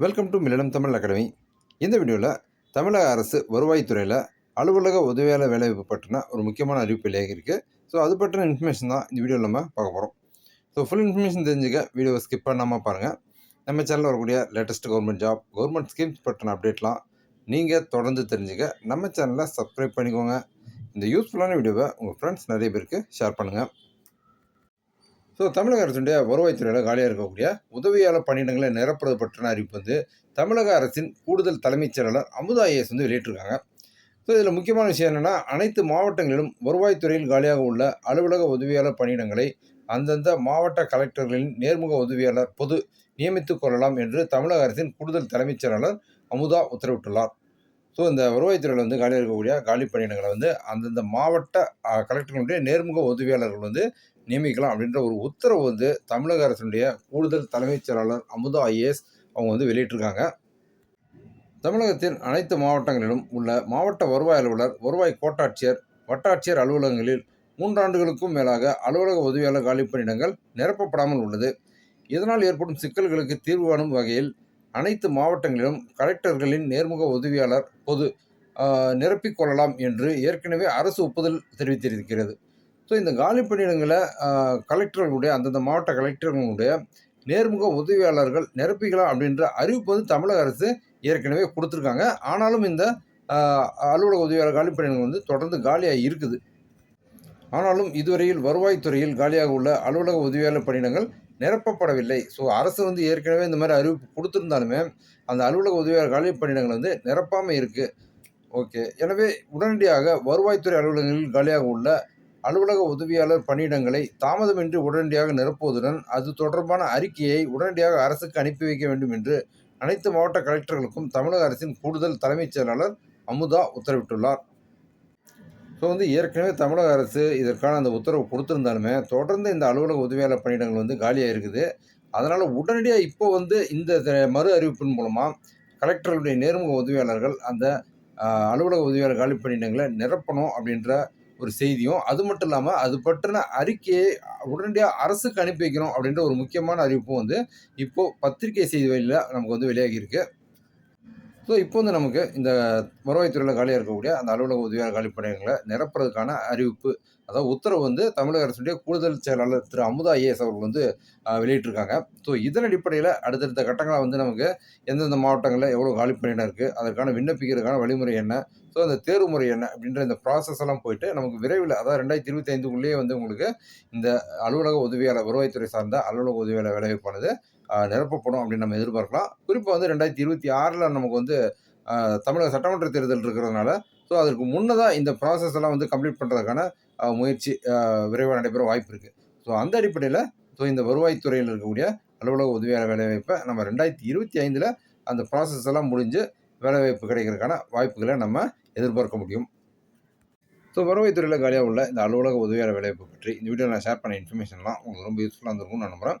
Welcome to Milanam Tamil academy இந்த வீடியோவில் தமிழக அரசு வருவாய்த்துறையில் அலுவலக உதவியாளர் வேலைவாய்ப்பு பற்றின ஒரு முக்கியமான அறிவிப்பு இருக்குது ஸோ அது பற்றின இன்ஃபர்மேஷன் தான் இந்த வீடியோவில் நம்ம பார்க்க போகிறோம் ஸோ ஃபுல் இன்ஃபர்மேஷன் தெரிஞ்சுக்க வீடியோவை ஸ்கிப் பண்ணாமல் பாருங்கள் நம்ம சேனலில் வரக்கூடிய latest government job government schemes பற்றின அப்டேட்லாம் நீங்கள் தொடர்ந்து தெரிஞ்சுக்க நம்ம சேனலை சப்ஸ்கிரைப் பண்ணிக்கோங்க. இந்த யூஸ்ஃபுல்லான வீடியோவை உங்கள் ஃப்ரெண்ட்ஸ் நிறைய பேருக்கு ஷேர் பண்ணுங்கள் ஸோ தமிழக அரசுடைய வருவாய்த்துறையில் காலியாக இருக்கக்கூடிய உதவியாளர் பணியிடங்களை நிரப்புறது பற்றின அறிவிப்பு வந்து தமிழக அரசின் கூடுதல் தலைமைச் செயலாளர் அமுதா ஐஏஎஸ் வந்து வெளியிட்டிருக்காங்க. ஸோ இதில் முக்கியமான விஷயம் என்னென்னா அனைத்து மாவட்டங்களிலும் வருவாய்த்துறையில் காலியாக உள்ள அலுவலக உதவியாளர் பணியிடங்களை அந்தந்த மாவட்ட கலெக்டர்களின் நேர்முக உதவியாளர் பொது நியமித்துக் கொள்ளலாம் என்று தமிழக அரசின் கூடுதல் தலைமைச் செயலாளர் அமுதா உத்தரவிட்டுள்ளார். ஸோ இந்த வருவாய்த்துறையில் வந்து காலியாக இருக்கக்கூடிய காலி பணியிடங்களை வந்து அந்தந்த மாவட்ட கலெக்டர்களுடைய நேர்முக உதவியாளர்கள் வந்து நியமிக்கலாம் அப்படின்ற ஒரு உத்தரவு வந்து தமிழக அரசினுடைய கூடுதல் தலைமைச் செயலாளர் அமுதா ஐஏஎஸ் அவங்க வந்து வெளியிட்டிருக்காங்க. தமிழகத்தின் அனைத்து மாவட்டங்களிலும் உள்ள மாவட்ட வருவாய் அலுவலர் வருவாய் கோட்டாட்சியர் வட்டாட்சியர் அலுவலகங்களில் மூன்றாண்டுகளுக்கும் மேலாக அலுவலக உதவியாளர் காலி பணியிடங்கள் நிரப்பப்படாமல் உள்ளது. இதனால் ஏற்படும் சிக்கல்களுக்கு தீர்வு காணும் வகையில் அனைத்து மாவட்டங்களிலும் கலெக்டர்களின் நேர்முக உதவியாளர் பொது நிரப்பிக்கொள்ளலாம் என்று ஏற்கனவே அரசு ஒப்புதல் தெரிவித்திருக்கிறது. ஸோ இந்த காலி பணியிடங்களை கலெக்டர்களுடைய அந்தந்த மாவட்ட கலெக்டர்களுடைய நேர்முக உதவியாளர்கள் நிரப்பிக்கலாம் அப்படின்ற அறிவிப்பு வந்து தமிழக அரசு ஏற்கனவே கொடுத்துருக்காங்க. ஆனாலும் இந்த அலுவலக உதவியாளர் காலி பணியிடங்கள் வந்து தொடர்ந்து காலியாக இருக்குது. ஆனாலும் இதுவரையில் வருவாய்த்துறையில் காலியாக உள்ள அலுவலக உதவியாளர் பணியிடங்கள் நிரப்பப்படவில்லை. ஸோ அரசு வந்து ஏற்கனவே இந்த மாதிரி அறிவிப்பு கொடுத்துருந்தாலுமே அந்த அலுவலக உதவியாளர் காலி பணியிடங்கள் வந்து நிரப்பாமல் இருக்குது ஓகே எனவே உடனடியாக வருவாய்த்துறை அலுவலகங்களில் காலியாக உள்ள அலுவலக உதவியாளர் பணியிடங்களை தாமதமின்றி உடனடியாக நிரப்புவதுடன் அது தொடர்பான அறிக்கையை உடனடியாக அரசுக்கு அனுப்பி வைக்க வேண்டும் என்று அனைத்து மாவட்ட கலெக்டர்களுக்கும் தமிழக அரசின் கூடுதல் தலைமைச் செயலாளர் அமுதா உத்தரவிட்டுள்ளார். ஸோ வந்து ஏற்கனவே தமிழக அரசு இதற்கான அந்த உத்தரவு கொடுத்துருந்தாலுமே தொடர்ந்து இந்த அலுவலக உதவியாளர் பணியிடங்கள் வந்து காலியாக இருக்குது. அதனால் உடனடியாக இப்போ வந்து இந்த த- மறு அறிவிப்பின் மூலமாக கலெக்டர்களுடைய நேர்முக உதவியாளர்கள் அந்த அலுவலக உதவியாளர் காலி பணியிடங்களை நிரப்பணும் அப்படின்ற ஒரு செய்தியும் அது மட்டும் இல்லாமல் அது பற்றின அறிக்கையை உடனடியாக அரசுக்கு அனுப்பி வைக்கணும் அப்படின்ற ஒரு முக்கியமான அறிவிப்பும் வந்து இப்போது பத்திரிகை செய்தி வழியில் நமக்கு வந்து வெளியாகியிருக்கு ஸோ இப்போ வந்து நமக்கு இந்த வருவாய்த்துறையில் காலியாக இருக்கக்கூடிய அந்த அலுவலக உதவியாளர் காலி பணியிடங்களை நிரப்புறதுக்கான அறிவிப்பு அதாவது உத்தரவு வந்து தமிழக அரசுடைய கூடுதல் செயலாளர் திரு. அமுதா ஐஏஎஸ் அவர்கள் வந்து வெளியிட்டிருக்காங்க. ஸோ இதன் அடிப்படையில் அடுத்தடுத்த கட்டங்களாக வந்து நமக்கு எந்தெந்த மாவட்டங்களில் எவ்வளோ காலி இருக்குது அதற்கான விண்ணப்பிக்கிறதுக்கான வழிமுறை என்ன? ஸோ அந்த தேர்வு முறை என்ன? அப்படின்ற இந்த ப்ராசஸ் எல்லாம் போயிட்டு நமக்கு விரைவில் அதாவது ரெண்டாயிரத்தி இருபத்தி ஐந்துக்குள்ளேயே வந்து உங்களுக்கு இந்த அலுவலக உதவியாளர் வருவாய்த்துறை சார்ந்த அலுவலக உதவியாளர் வேலைவாய்ப்பானது நிரப்பப்படும் அப்படின்னு நம்ம எதிர்பார்க்கலாம். குறிப்பாக வந்து ரெண்டாயிரத்தி இருபத்தி ஆறில் நமக்கு வந்து தமிழக சட்டமன்ற தேர்தல் இருக்கிறதுனால ஸோ அதற்கு முன்னதாக இந்த ப்ராசஸ் எல்லாம் வந்து கம்ப்ளீட் பண்ணுறதுக்கான முயற்சி விரைவாக நடைபெற வாய்ப்பு இருக்குது ஸோ அந்த அடிப்படையில் ஸோ இந்த வருவாய்த்துறையில் இருக்கக்கூடிய அலுவலக உதவியாளர் வேலைவாய்ப்பை நம்ம ரெண்டாயிரத்தி இருபத்தி ஐந்தில் அந்த ப்ராசஸ் எல்லாம் முடிஞ்சு வேலைவாய்ப்பு கிடைக்கிறதுக்கான வாய்ப்புகளை நம்ம எதிர்பார்க்க முடியும். ஸோ வருவாய்த்துறையில் காலியாக உள்ள இந்த அலுவலக உதவியாளர் வேலைவாய்ப்பு பற்றி இந்த வீடியோ நான் ஷேர் பண்ண இன்ஃபர்மேஷன்லாம் உங்களுக்கு ரொம்ப யூஸ்ஃபுல்லாக இருந்திருக்கும்னு நான் நம்புகிறேன்